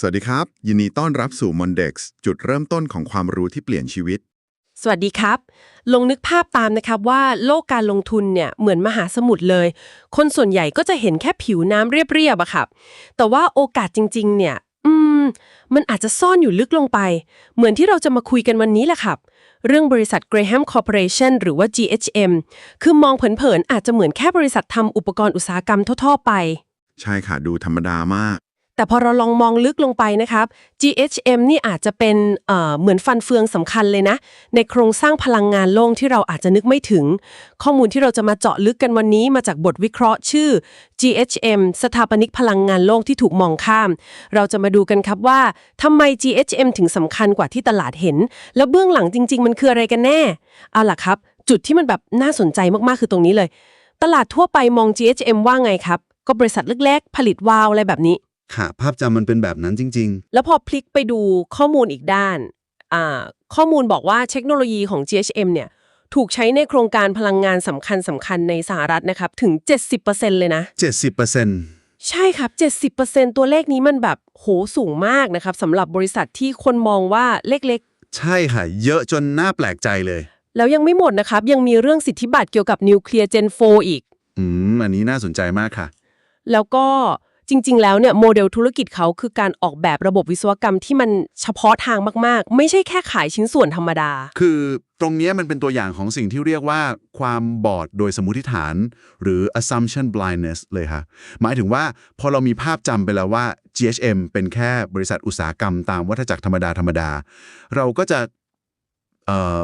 สวัสดีครับ ยินดีต้อนรับสู่ Mondex จุดเริ่มต้นของความรู้ที่เปลี่ยนชีวิต สวัสดีครับ ลองนึกภาพตามนะครับว่าโลกการลงทุนเนี่ยเหมือนมหาสมุทรเลย คนส่วนใหญ่ก็จะเห็นแค่ผิวน้ำเรียบๆอะครับ แต่ว่าโอกาสจริง ๆ เนี่ยอืมมันอาจจะซ่อนอยู่ลึกลงไป เหมือนที่เราจะมาคุยกันวันนี้แหละครับ เรื่องบริษัท Graham Corporation หรือว่า GHM คือมองเผินๆอาจจะเหมือนแค่บริษัททำอุปกรณ์อุตสาหกรรมทั่วๆไป ใช่ค่ะ ดูธรรมดามาก แต่พอเราลองมองลึกลงไปนะครับ GHM นี่อาจจะเป็นเหมือนฟันเฟืองสำคัญเลยนะ ในโครงสร้างพลังงานโลกที่เราอาจจะนึกไม่ถึง ข้อมูลที่เราจะมาเจาะลึกกันวันนี้มาจากบทวิเคราะห์ชื่อ GHM สถาปนิกพลังงานโลกที่ถูกมองข้าม เราจะมาดูกันครับว่าทำไม GHM ถึงสำคัญกว่าที่ตลาดเห็น แล้วเบื้องหลังจริง ๆ มันคืออะไรกันแน่ เอาล่ะครับ จุดที่มันแบบน่าสนใจมากๆคือตรงนี้เลย ตลาดทั่วไปมอง GHM ว่าไงครับ ก็บริษัทเล็กๆ ผลิตวาวอะไรแบบนี้ ค่ะ ภาพจำมันเป็นแบบนั้นจริง แล้วพอพลิกไปดูข้อมูลอีกด้านอ่าข้อมูลบอกว่าเทคโนโลยีของ GHM เนี่ย ถูกใช้ในโครงการพลังงานสำคัญสำคัญในสหรัฐนะครับ ถึง 70%เลยนะ ๆ 70%ใช่ครับ 70%ตัวเลขนี้มันแบบโหสูงมากนะครับสำหรับบริษัทที่คนมองว่าเล็กใช่ค่ะ เยอะจนน่าแปลกใจเลย ๆ แล้วยังไม่หมดนะครับ ยังมีเรื่องสิทธิบัตรเกี่ยวกับนิวเคลียร์เจน4อีก อืม อันนี้น่าสนใจมากค่ะ แล้วก็ จริง ๆ แล้วเนี่ยโมเดลธุรกิจเขาคือการออกแบบระบบวิศวกรรมที่มันเฉพาะทางมาก ๆ ไม่ใช่แค่ขายชิ้นส่วนธรรมดา คือตรงเนี้ยมันเป็นตัวอย่างของสิ่งที่เรียกว่าความบอดโดยสมมติฐาน หรือ assumption blindness เลยค่ะ หมายถึงว่าพอเรามีภาพจำไปแล้วว่า GHM เป็นแค่บริษัทอุตสาหกรรมตามวัฏจักรธรรมดาธรรมดา เราก็จะเอ่อ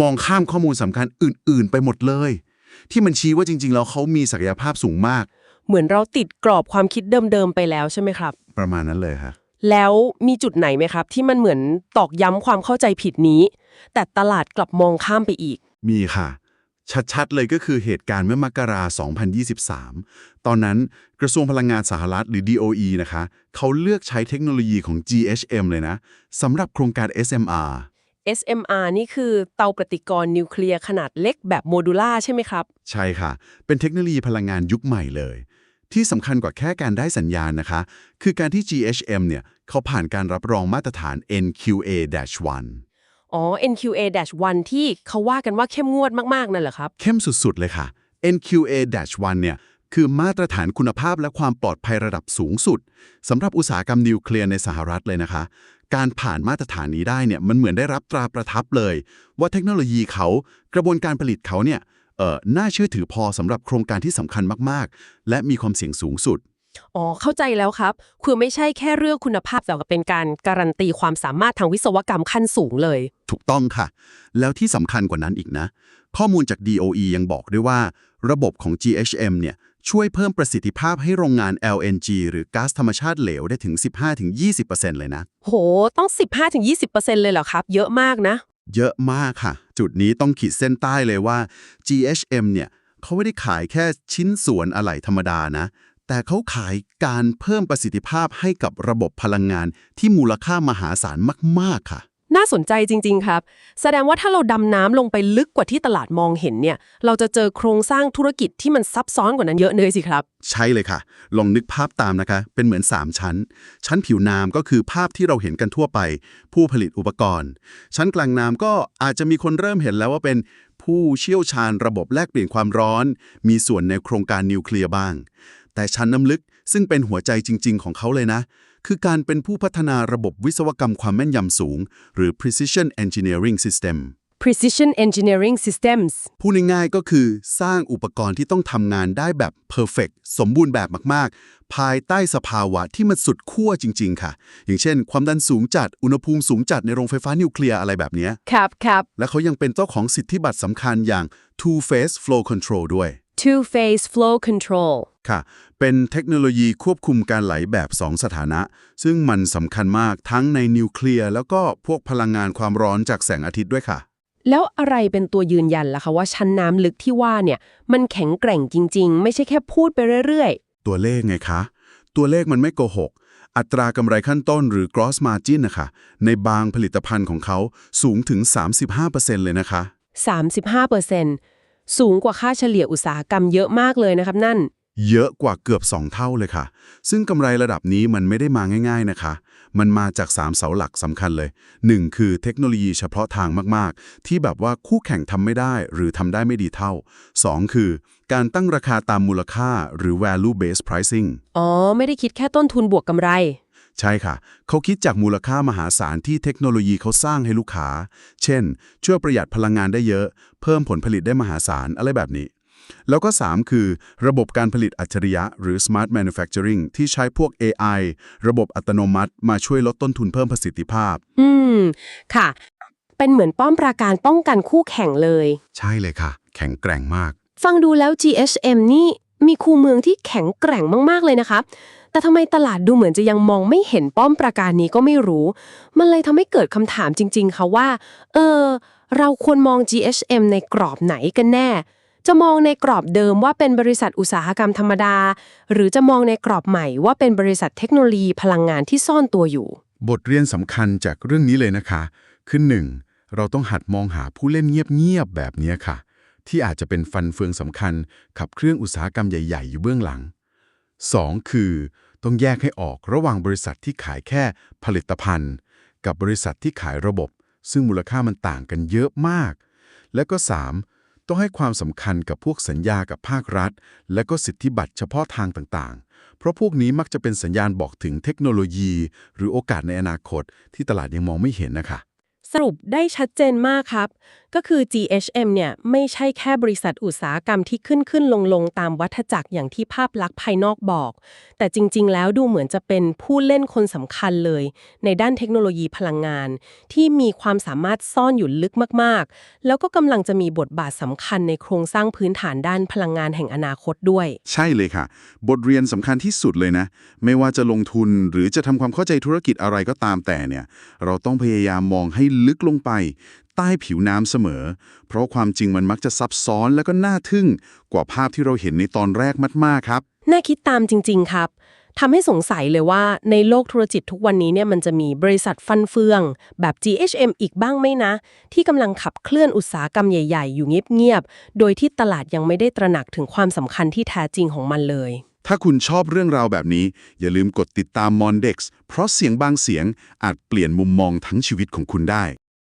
มองข้ามข้อมูลสำคัญอื่น ๆ ไปหมดเลย ที่มันชี้ว่าจริง ๆ แล้วเขามีศักยภาพสูงมาก เหมือนเราติดกรอบความคิดเดิมๆไปแล้วใช่ไหมครับ ประมาณนั้นเลยค่ะแล้วมีจุดไหนไหมครับ ที่มันเหมือนตอกย้ำความเข้าใจผิดนี้ แต่ตลาดกลับมองข้ามไปอีก มีค่ะ ชัดๆ เลยก็คือเหตุการณ์เมื่อมกรา 2023 ตอนนั้นกระทรวงพลังงานสหรัฐหรือ DOE นะคะ เขาเลือกใช้เทคโนโลยีของ GHM เลยนะสำหรับโครงการ SMR SMR นี่คือเตาปฏิกรณ์นิวเคลียร์ขนาดเล็กแบบโมดูล่าใช่ไหมครับ ใช่ค่ะ เป็นเทคโนโลยีพลังงานยุคใหม่เลย ที่สำคัญกว่าแค่การได้สัญญาณนะคะ คือการที่ GHM เนี่ยเขาผ่านการรับรองมาตรฐาน NQA-1 อ๋อ NQA-1 ที่เขาว่ากันว่าเข้มงวดมาก ๆ นั่นเหรอครับ เข้มสุด ๆ เลยค่ะ NQA-1 เนี่ยคือมาตรฐานคุณภาพและความปลอดภัยระดับสูงสุดสำหรับอุตสาหกรรมนิวเคลียร์ในสหรัฐเลยนะคะ การผ่านมาตรฐานนี้ได้เนี่ยมันเหมือนได้รับตราประทับเลย ว่าเทคโนโลยีเขากระบวนการผลิตเขาเนี่ยเอ่อ น่าเชื่อถือพอสำหรับโครงการที่สำคัญมากๆ และมีความเสี่ยงสูงสุด อ๋อ เข้าใจแล้วครับ คือไม่ใช่แค่เรื่องคุณภาพแต่ว่าเป็นการการันตีความสามารถทางวิศวกรรมขั้นสูงเลย ถูกต้องค่ะ แล้วที่สำคัญกว่านั้นอีกนะ ข้อมูลจาก DOE ยังบอกด้วยว่า ระบบของ GHM เนี่ยช่วยเพิ่มประสิทธิภาพให้โรงงาน LNG หรือก๊าซธรรมชาติเหลวได้ถึง 15-20%เลยนะ โห ต้อง 15-20%เลยเหรอครับ เยอะมากนะ เยอะมากค่ะ จุดนี้ต้องขีดเส้นใต้เลยว่า GHM เนี่ยเขาไม่ได้ขายแค่ชิ้นส่วนอะไหล่ธรรมดานะ แต่เขาขายการเพิ่มประสิทธิภาพให้กับระบบพลังงานที่มูลค่ามหาศาลมาก ๆ ค่ะ น่าสนใจจริง ๆ ครับ แสดงว่าถ้าเราดำน้ำลงไปลึกกว่าที่ตลาดมองเห็นเนี่ย เราจะเจอโครงสร้างธุรกิจที่มันซับซ้อนกว่านั้นเยอะเลยสิครับ ใช่เลยค่ะ ลองนึกภาพตามนะคะ เป็นเหมือน 3 ชั้น ชั้นผิวน้ำก็คือภาพที่เราเห็นกันทั่วไป ผู้ผลิตอุปกรณ์ ชั้นกลางน้ำก็อาจจะมีคนเริ่มเห็นแล้วว่าเป็นผู้เชี่ยวชาญระบบแลกเปลี่ยนความร้อน มีส่วนในโครงการนิวเคลียร์บ้าง แต่ชั้นน้ำลึกซึ่งเป็นหัวใจจริง ๆ ของเขาเลยนะ คือการเป็นผู้พัฒนาระบบวิศวกรรมความแม่นยำสูง หรือ precision engineering system precision engineering systems พูดง่ายๆก็คือสร้างอุปกรณ์ที่ต้องทำงานได้แบบ perfect สมบูรณ์แบบมาก ๆ ภายใต้สภาวะที่มันสุดขั้วจริง ๆ ค่ะ อย่างเช่น ความดันสูงจัด อุณหภูมิสูงจัดในโรงไฟฟ้านิวเคลียร์อะไรแบบเนี้ยครับครับ และเขายังเป็นเจ้าของสิทธิบัตรสำคัญอย่าง two phase flow control ด้วย two phase flow control ค่ะ เป็นเทคโนโลยีควบคุมการไหลแบบ 2 สถานะ ซึ่งมันสำคัญมากทั้งในนิวเคลียร์แล้วก็พวกพลังงานความร้อนจากแสงอาทิตย์ด้วยค่ะ แล้วอะไรเป็นตัวยืนยันล่ะคะว่าชั้นน้ำลึกที่ว่าเนี่ย มันแข็งแกร่งจริง ๆ ไม่ใช่แค่พูดไปเรื่อยตัวเลขไงคะ ตัวเลขมันไม่โกหก อัตรากำไรขั้นต้นหรือ gross margin นะคะ ในบางผลิตภัณฑ์ของเขาสูงถึง 35%เลยนะคะๆ35% สูงกว่าค่าเฉลี่ยอุตสาหกรรมเยอะมากเลยนะครับนั่น เยอะกว่าเกือบ 2 เท่าเลยค่ะ ซึ่งกำไรระดับนี้มันไม่ได้มาง่าย ๆนะคะ มันมาจาก 3 เสาหลักสำคัญเลย 1. คือเทคโนโลยีเฉพาะทางมากๆ ที่แบบว่าคู่แข่งทำไม่ได้หรือทำได้ไม่ดีเท่า 2. คือ การตั้งราคาตามมูลค่าหรือ value based pricing อ๋อ ไม่ได้คิดแค่ต้นทุนบวกกำไร ใช่ค่ะ เขาคิดจากมูลค่ามหาศาลที่เทคโนโลยีเขาสร้างให้ลูกค้า เช่น ช่วยประหยัดพลังงานได้เยอะ เพิ่มผลผลิตได้มหาศาลอะไรแบบนี้ แล้วก็ 3 คือ ระบบการผลิตอัจฉริยะ หรือ smart manufacturing ที่ใช้พวก AI ระบบอัตโนมัติ มาช่วยลดต้นทุนเพิ่มประสิทธิภาพ อืม ค่ะ เป็นเหมือนป้อมปราการป้องกันคู่แข่งเลย ใช่เลยค่ะ แข็งแกร่งมาก ฟังดูแล้ว GHM นี่มีคูเมืองที่แข็งแกร่งมาก ๆ เลยนะคะ แต่ทำไมตลาดดูเหมือนจะยังมองไม่เห็นป้อมปราการนี้ก็ไม่รู้ มันเลยทำให้เกิดคำถามจริง ๆค่ะว่า เออ เราควรมอง GHM ในกรอบไหนกันแน่ จะมองในกรอบเดิมว่าเป็นบริษัทอุตสาหกรรมธรรมดา หรือจะมองในกรอบใหม่ว่าเป็นบริษัทเทคโนโลยีพลังงานที่ซ่อนตัวอยู่ บทเรียนสำคัญจากเรื่องนี้เลยนะคะคือหนึ่งเราต้องหัดมองหาผู้เล่นเงียบๆแบบนี้ค่ะ ที่อาจจะเป็นฟันเฟืองสำคัญขับเครื่องอุตสาหกรรมใหญ่ ๆ อยู่เบื้องหลัง 2. คือต้องแยกให้ออกระหว่างบริษัทที่ขายแค่ผลิตภัณฑ์ กับบริษัทที่ขายระบบ ซึ่งมูลค่ามันต่างกันเยอะมาก และก็ 3. ต้องให้ความสำคัญกับพวกสัญญากับภาครัฐ และก็สิทธิบัตรเฉพาะทางต่างๆ เพราะพวกนี้มักจะเป็นสัญญาณบอกถึงเทคโนโลยี หรือโอกาสในอนาคตที่ตลาดยังมองไม่เห็นนะคะ สรุปได้ชัดเจนมากครับ ก็คือ GHM เนี่ยไม่ใช่แค่บริษัทอุตสาหกรรมที่ขึ้นขึ้นลงลงตามวัฏจักรอย่างที่ภาพลักษณ์ภายนอกบอก แต่จริง ๆ แล้วดูเหมือนจะเป็นผู้เล่นคนสำคัญเลย ในด้านเทคโนโลยีพลังงาน ที่มีความสามารถซ่อนอยู่ลึกมากๆ แล้วก็กำลังจะมีบทบาทสำคัญในโครงสร้างพื้นฐานด้านพลังงานแห่งอนาคตด้วย ใช่เลยค่ะ บทเรียนสำคัญที่สุดเลยนะ ไม่ว่าจะลงทุนหรือจะทำความเข้าใจธุรกิจอะไรก็ตามแต่เนี่ย เราต้องพยายามมองให้ลึกลงไป ใต้ผิวน้ำเสมอ เพราะความจริงมันมักจะซับซ้อนแล้วก็น่าทึ่ง กว่าภาพที่เราเห็นในตอนแรกมากๆครับ น่าคิดตามจริง ๆ ครับทำให้สงสัยเลยว่าในโลกธุรกิจทุกวันนี้เนี่ยมันจะมีบริษัทฟันเฟือง แบบ GHM อีกบ้างไหมนะ ที่กำลังขับเคลื่อนอุตสาหกรรมใหญ่ ๆ อยู่เงียบๆโดยที่ตลาดยังไม่ได้ตระหนักถึงความสำคัญที่แท้จริงของมันเลย ถ้าคุณชอบเรื่องราวแบบนี้ อย่าลืมกดติดตาม Mondex เพราะเสียงบางเสียงอาจเปลี่ยนมุมมองทั้งชีวิตของคุณได้